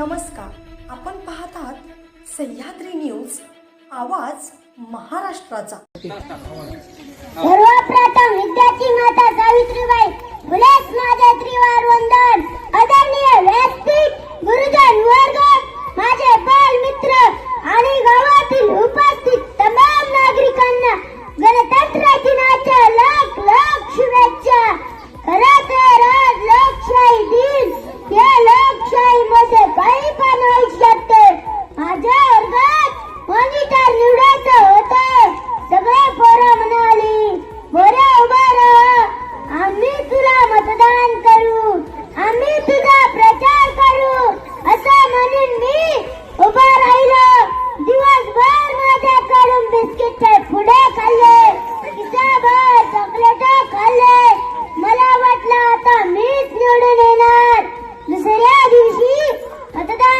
नमस्कार. आपण पाहत आहात सह्याद्री न्यूज आवाज महाराष्ट्राचा.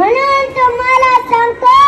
म्हणून तुम्हाला सांगतो